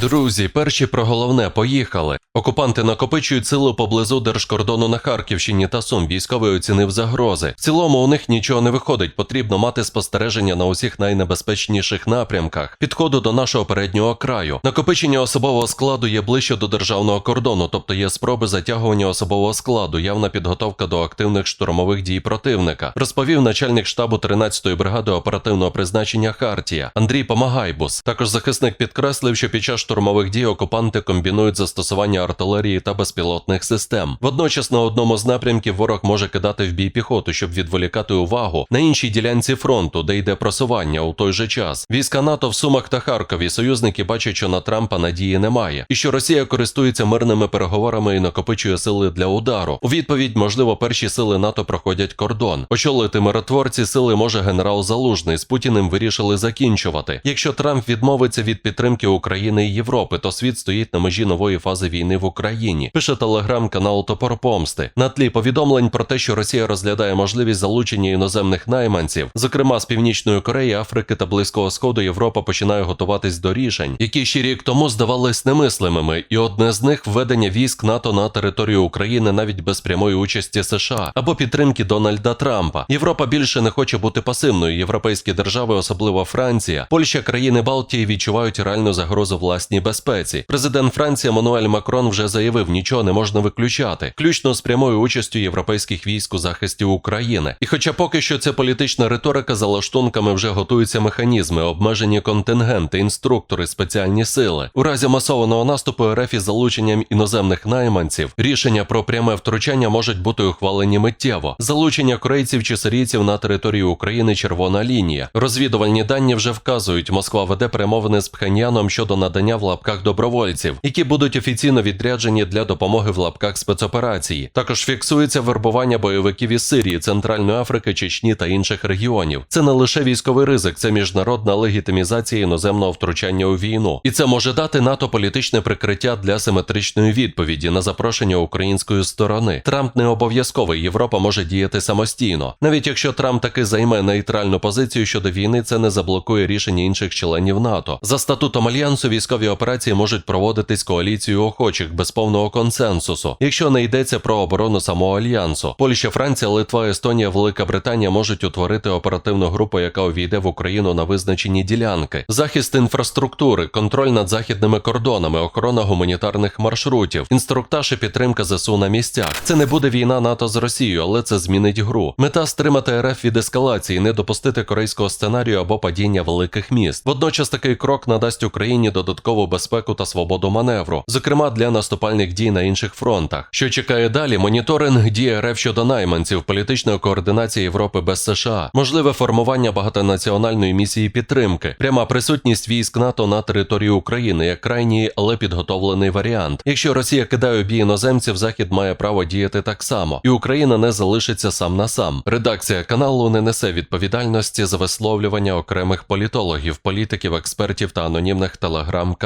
Друзі, перші про головне поїхали. Окупанти накопичують силу поблизу держкордону на Харківщині та Сум. Військовий оцінив загрози. В цілому у них нічого не виходить. Потрібно мати спостереження на усіх найнебезпечніших напрямках. Підходу до нашого переднього краю. Накопичення особового складу є ближче до державного кордону, тобто є спроби затягування особового складу, явна підготовка до активних штурмових дій противника. Розповів начальник штабу 13-ї бригади оперативного призначення Хартія Андрій Помагайбус. Також захисник підкреслив, що під час штурмових дій окупанти комбінують застосування артилерії та безпілотних систем. Водночас на одному з напрямків ворог може кидати в бій піхоту, щоб відволікати увагу на іншій ділянці фронту, де йде просування у той же час. Війська НАТО в Сумах та Харкові союзники бачать, що на Трампа надії немає, і що Росія користується мирними переговорами і накопичує сили для удару. У відповідь, можливо, перші сили НАТО проходять кордон. Очолити миротворці сили може генерал Залужний. З Путіним вирішили закінчувати. Якщо Трамп відмовиться від підтримки України Європи, то світ стоїть на межі нової фази війни в Україні. Пише телеграм-канал Топор Помсти. На тлі повідомлень про те, що Росія розглядає можливість залучення іноземних найманців, зокрема з Північної Кореї, Африки та Близького Сходу, Європа починає готуватись до рішень, які ще рік тому здавались немислимими, і одне з них введення військ НАТО на територію України навіть без прямої участі США або підтримки Дональда Трампа. Європа більше не хоче бути пасивною. Європейські держави, особливо Франція, Польща, країни Балтії відчувають реальну загрозу власній безпеці. Президент Франції Мануель Макрон вже заявив, нічого не можна виключати, включно з прямою участю європейських військ у захисті України. І хоча поки що це політична риторика, за лаштунками вже готуються механізми, обмежені контингенти, інструктори, спеціальні сили. У разі масованого наступу РФ із залученням іноземних найманців рішення про пряме втручання можуть бути ухвалені миттєво. Залучення корейців чи сирійців на територію України червона лінія. Розвідувальні дані вже вказують, Москва веде перемовини з Пхеньяном щодо надання в лапках добровольців, які будуть офіційно відряджені для допомоги в лапках спецоперації. Також фіксується вербування бойовиків із Сирії, Центральної Африки, Чечні та інших регіонів. Це не лише військовий ризик, це міжнародна легітимізація іноземного втручання у війну, і це може дати НАТО політичне прикриття для симетричної відповіді на запрошення української сторони. Трамп не обов'язковий, Європа може діяти самостійно. Навіть якщо Трамп таки займе нейтральну позицію щодо війни, це не заблокує рішення інших членів НАТО. За статутом альянсу військові операції можуть проводитись коаліцією охочих без повного консенсусу, якщо не йдеться про оборону самого альянсу. Польща, Франція, Литва, Естонія, Велика Британія можуть утворити оперативну групу, яка увійде в Україну на визначені ділянки, захист інфраструктури, контроль над західними кордонами, охорона гуманітарних маршрутів, інструктаж і підтримка ЗСУ на місцях. Це не буде війна НАТО з Росією, але це змінить гру. Мета стримати РФ від ескалації, не допустити корейського сценарію або падіння великих міст. Водночас такий крок надасть Україні додаткову безпеку та свободу маневру, зокрема для наступальних дій на інших фронтах. Що чекає далі? Моніторинг дії РФ щодо найманців, політичної координації Європи без США, можливе формування багатонаціональної місії підтримки, пряма присутність військ НАТО на території України як крайній, але підготовлений варіант. Якщо Росія кидає бій іноземців, Захід має право діяти так само, і Україна не залишиться сам на сам. Редакція каналу не несе відповідальності за висловлювання окремих політологів, політиків, експертів та анонімних телеграм-каналів.